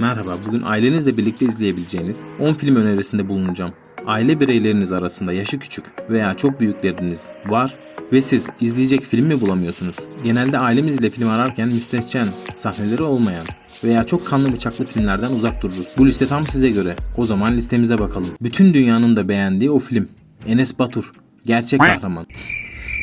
Merhaba, bugün ailenizle birlikte izleyebileceğiniz 10 film önerisinde bulunacağım. Aile bireyleriniz arasında yaşı küçük veya çok büyükleriniz var ve siz izleyecek film mi bulamıyorsunuz? Genelde ailemizle film ararken müstehcen sahneleri olmayan veya çok kanlı bıçaklı filmlerden uzak dururuz. Bu liste tam size göre. O zaman listemize bakalım. Bütün dünyanın da beğendiği o film. Enes Batur. Gerçek kahraman.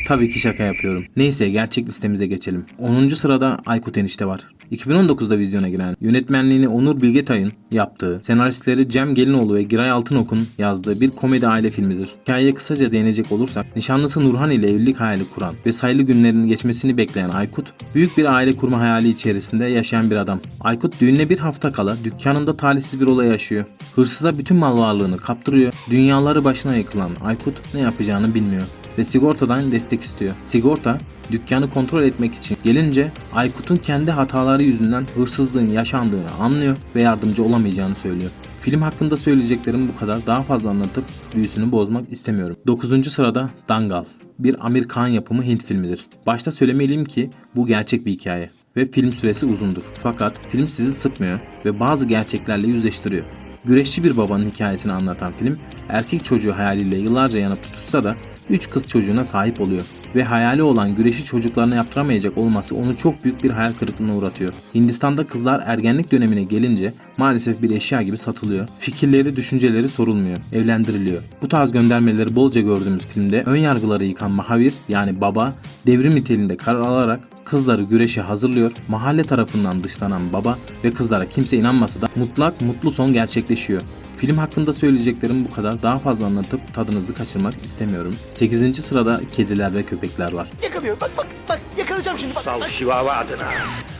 Tabii ki şaka yapıyorum. Neyse gerçek listemize geçelim. 10. sırada Aykut Enişte var. 2019'da vizyona giren, yönetmenliğini Onur Bilgetay'ın yaptığı, senaristleri Cem Gelinoğlu ve Giray Altınok'un yazdığı bir komedi aile filmidir. Hikayeye kısaca değinecek olursak, nişanlısı Nurhan ile evlilik hayali kuran ve sayılı günlerin geçmesini bekleyen Aykut, büyük bir aile kurma hayali içerisinde yaşayan bir adam. Aykut düğüne bir hafta kala dükkanında talihsiz bir olay yaşıyor. Hırsıza bütün mal varlığını kaptırıyor, dünyaları başına yıkılan Aykut ne yapacağını bilmiyor ve sigortadan destek istiyor. Sigorta dükkanı kontrol etmek için gelince Aykut'un kendi hataları yüzünden hırsızlığın yaşandığını anlıyor ve yardımcı olamayacağını söylüyor. Film hakkında söyleyeceklerim bu kadar. Daha fazla anlatıp büyüsünü bozmak istemiyorum. 9. sırada Dangal. Bir Amerikan yapımı Hint filmidir. Başta söylemeliyim ki bu gerçek bir hikaye ve film süresi uzundur. Fakat film sizi sıkmıyor ve bazı gerçeklerle yüzleştiriyor. Güreşçi bir babanın hikayesini anlatan film, erkek çocuğu hayaliyle yıllarca yanıp tutuşsa da 3 kız çocuğuna sahip oluyor ve hayali olan güreşi çocuklarına yaptıramayacak olması onu çok büyük bir hayal kırıklığına uğratıyor. Hindistan'da kızlar ergenlik dönemine gelince maalesef bir eşya gibi satılıyor. Fikirleri, düşünceleri sorulmuyor, evlendiriliyor. Bu tarz göndermeleri bolca gördüğümüz filmde ön yargıları yıkan Mahavir yani baba devrim niteliğinde karar alarak kızları güreşe hazırlıyor. Mahalle tarafından dışlanan baba ve kızlara kimse inanmasa da mutlak mutlu son gerçekleşiyor. Film hakkında söyleyeceklerim bu kadar. Daha fazla anlatıp tadınızı kaçırmak istemiyorum. 8. sırada kediler ve köpekler var. Yakalıyor. Bak bak bak yakalayacağım şimdi. Bak, Sal bak. şivava adına.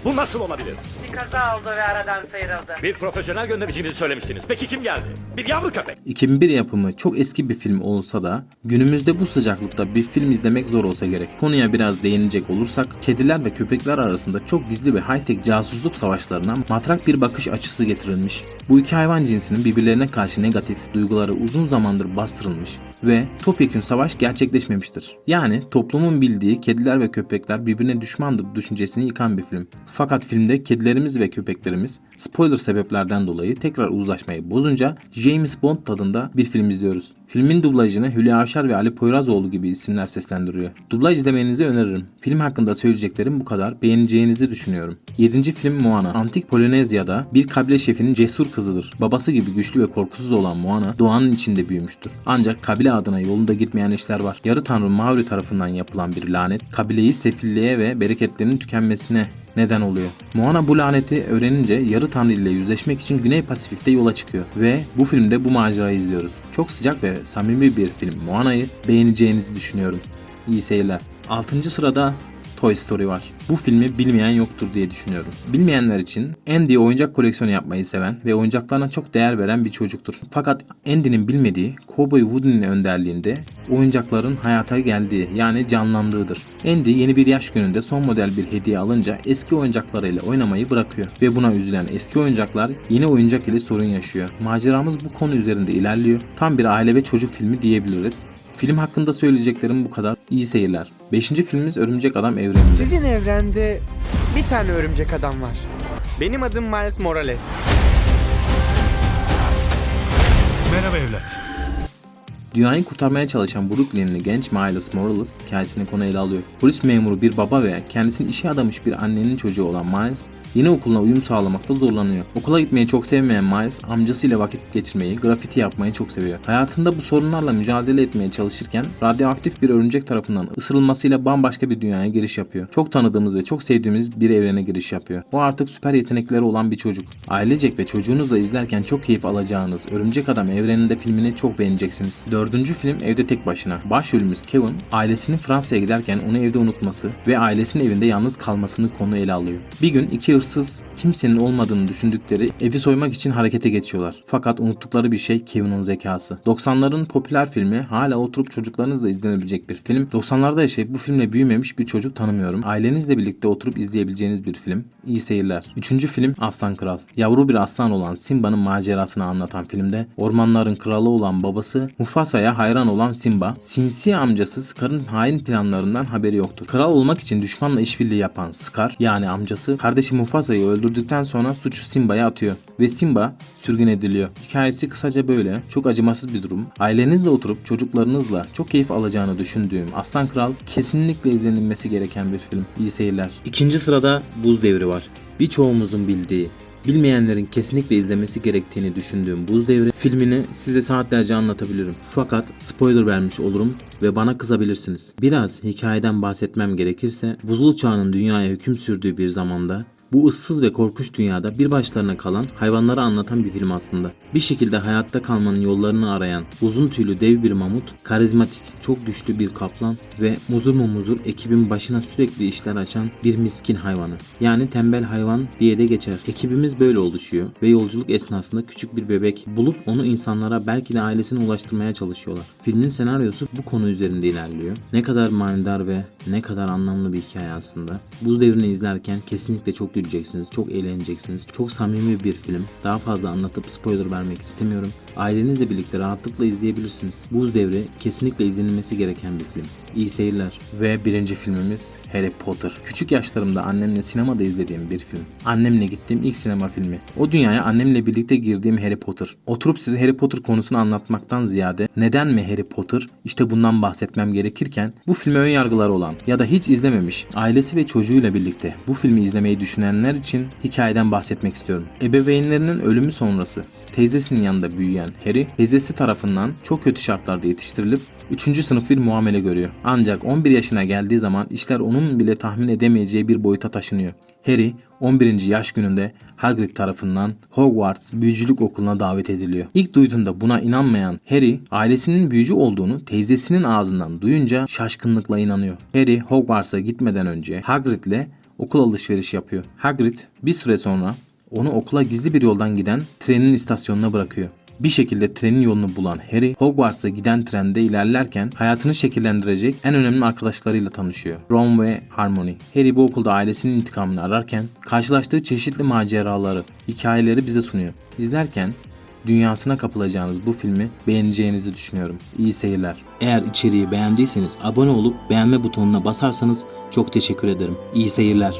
Bu nasıl olabilir? Bir kaza oldu ve aradan sıyrıldı. Bir profesyonel göndericimizi söylemiştiniz. Peki kim geldi? Bir yavru köpek. 2001 yapımı çok eski bir film olsa da günümüzde bu sıcaklıkta bir film izlemek zor olsa gerek. Konuya biraz değinecek olursak kediler ve köpekler arasında çok gizli ve high-tech casusluk savaşlarına matrak bir bakış açısı getirilmiş. Bu iki hayvan cinsinin birbirlerine karşı negatif duyguları uzun zamandır bastırılmış ve topyekün savaş gerçekleşmemiştir. Yani toplumun bildiği kediler ve köpekler birbirine düşmandır düşüncesini yıkan bir film. Fakat filmde kedilerimiz ve köpeklerimiz spoiler sebeplerden dolayı tekrar uzlaşmayı bozunca James Bond tadında bir film izliyoruz. Filmin dublajını Hülya Avşar ve Ali Poyrazoğlu gibi isimler seslendiriyor. Dublaj izlemenizi öneririm. Film hakkında söyleyeceklerim bu kadar. Beğeneceğinizi düşünüyorum. 7. film Moana. Antik Polinezya'da bir kabile şefinin cesur kızıdır. Babası gibi güçlü ve korkusuz olan Moana doğanın içinde büyümüştür. Ancak kabile adına yolunda gitmeyen işler var. Yarı tanrı Maori tarafından yapılan bir lanet kabileyi sefilliğe ve bereketlerinin tükenmesine neden oluyor. Moana bu laneti öğrenince yarı tanrı ile yüzleşmek için Güney Pasifik'te yola çıkıyor ve bu filmde bu macerayı izliyoruz. Çok sıcak ve samimi bir film Moana'yı beğeneceğinizi düşünüyorum. İyi seyirler. 6. sırada Toy Story var. Bu filmi bilmeyen yoktur diye düşünüyorum. Bilmeyenler için Andy oyuncak koleksiyonu yapmayı seven ve oyuncaklarına çok değer veren bir çocuktur. Fakat Andy'nin bilmediği Cowboy Woody'nin önderliğinde oyuncakların hayata geldiği yani canlandığıdır. Andy yeni bir yaş gününde son model bir hediye alınca eski oyuncaklarıyla oynamayı bırakıyor ve buna üzülen eski oyuncaklar yeni oyuncak ile sorun yaşıyor. Maceramız bu konu üzerinde ilerliyor. Tam bir aile ve çocuk filmi diyebiliriz. Film hakkında söyleyeceklerim bu kadar. İyi seyirler. 5. filmimiz Örümcek Adam Evreni. Sizin evrende bir tane örümcek adam var. Benim adım Miles Morales. Merhaba evlat. Dünyayı kurtarmaya çalışan Brooklynli genç Miles Morales hikayesini konu ele alıyor. Polis memuru bir baba ve kendisini işe adamış bir annenin çocuğu olan Miles, yeni okuluna uyum sağlamakta zorlanıyor. Okula gitmeyi çok sevmeyen Miles, amcasıyla vakit geçirmeyi, grafiti yapmayı çok seviyor. Hayatında bu sorunlarla mücadele etmeye çalışırken, radyoaktif bir örümcek tarafından ısırılmasıyla bambaşka bir dünyaya giriş yapıyor. Çok tanıdığımız ve çok sevdiğimiz bir evrene giriş yapıyor. O artık süper yetenekleri olan bir çocuk. Ailecek ve çocuğunuzla izlerken çok keyif alacağınız Örümcek Adam evreninde filmini çok beğeneceksiniz. Dördüncü film Evde Tek Başına. Başrolümüz Kevin, ailesinin Fransa'ya giderken onu evde unutması ve ailesinin evinde yalnız kalmasını konu ele alıyor. Bir gün iki hırsız kimsenin olmadığını düşündükleri evi soymak için harekete geçiyorlar. Fakat unuttukları bir şey Kevin'in zekası. 90'ların popüler filmi hala oturup çocuklarınızla izlenebilecek bir film. 90'larda yaşayıp bu filmle büyümemiş bir çocuk tanımıyorum. Ailenizle birlikte oturup izleyebileceğiniz bir film. İyi seyirler. Üçüncü film Aslan Kral. Yavru bir aslan olan Simba'nın macerasını anlatan filmde ormanların kralı olan babası Mufasa Mufasa'ya hayran olan Simba, sinsi amcası Scar'ın hain planlarından haberi yoktur. Kral olmak için düşmanla işbirliği yapan Scar, yani amcası, kardeşi Mufasa'yı öldürdükten sonra suçu Simba'ya atıyor ve Simba sürgün ediliyor. Hikayesi kısaca böyle. Çok acımasız bir durum. Ailenizle oturup çocuklarınızla çok keyif alacağını düşündüğüm Aslan Kral kesinlikle izlenilmesi gereken bir film. İyi seyirler. İkinci sırada Buz Devri var. Birçoğumuzun bildiği, Bilmeyenlerin kesinlikle izlemesi gerektiğini düşündüğüm Buz Devri filmini size saatlerce anlatabilirim. Fakat spoiler vermiş olurum ve bana kızabilirsiniz. Biraz hikayeden bahsetmem gerekirse buzul çağının dünyaya hüküm sürdüğü bir zamanda bu ıssız ve korkunç dünyada bir başlarına kalan hayvanları anlatan bir film aslında. Bir şekilde hayatta kalmanın yollarını arayan uzun tüylü dev bir mamut, karizmatik, çok güçlü bir kaplan ve muzur mu muzur ekibin başına sürekli işler açan bir miskin hayvanı. Yani tembel hayvan diye de geçer. Ekibimiz böyle oluşuyor ve yolculuk esnasında küçük bir bebek bulup onu insanlara belki de ailesine ulaştırmaya çalışıyorlar. Filmin senaryosu bu konu üzerinde ilerliyor. Ne kadar manidar ve ne kadar anlamlı bir hikaye aslında. Buz devrini izlerken kesinlikle çok güleceksiniz, çok eğleneceksiniz. Çok samimi bir film. Daha fazla anlatıp spoiler vermek istemiyorum. Ailenizle birlikte rahatlıkla izleyebilirsiniz. Buz Devri kesinlikle izlenilmesi gereken bir film. İyi seyirler. Ve birinci filmimiz Harry Potter. Küçük yaşlarımda annemle sinemada izlediğim bir film. Annemle gittiğim ilk sinema filmi. O dünyaya annemle birlikte girdiğim Harry Potter. Oturup size Harry Potter konusunu anlatmaktan ziyade neden mi Harry Potter işte bundan bahsetmem gerekirken bu filme ön yargıları olan ya da hiç izlememiş ailesi ve çocuğuyla birlikte bu filmi izlemeyi düşünenler için hikayeden bahsetmek istiyorum. Ebeveynlerinin ölümü sonrası teyzesinin yanında büyüyen Harry, teyzesi tarafından çok kötü şartlarda yetiştirilip 3. sınıf bir muamele görüyor. Ancak 11 yaşına geldiği zaman işler onun bile tahmin edemeyeceği bir boyuta taşınıyor. Harry 11. yaş gününde Hagrid tarafından Hogwarts Büyücülük Okulu'na davet ediliyor. İlk duyduğunda buna inanmayan Harry, ailesinin büyücü olduğunu teyzesinin ağzından duyunca şaşkınlıkla inanıyor. Harry Hogwarts'a gitmeden önce Hagrid'le okul alışveriş yapıyor. Hagrid bir süre sonra onu okula gizli bir yoldan giden trenin istasyonuna bırakıyor. Bir şekilde trenin yolunu bulan Harry, Hogwarts'a giden trende ilerlerken hayatını şekillendirecek en önemli arkadaşlarıyla tanışıyor. Ron ve Hermione. Harry bu okulda ailesinin intikamını ararken karşılaştığı çeşitli maceraları, hikayeleri bize sunuyor. İzlerken dünyasına kapılacağınız bu filmi beğeneceğinizi düşünüyorum. İyi seyirler. Eğer içeriği beğendiyseniz abone olup beğenme butonuna basarsanız çok teşekkür ederim. İyi seyirler.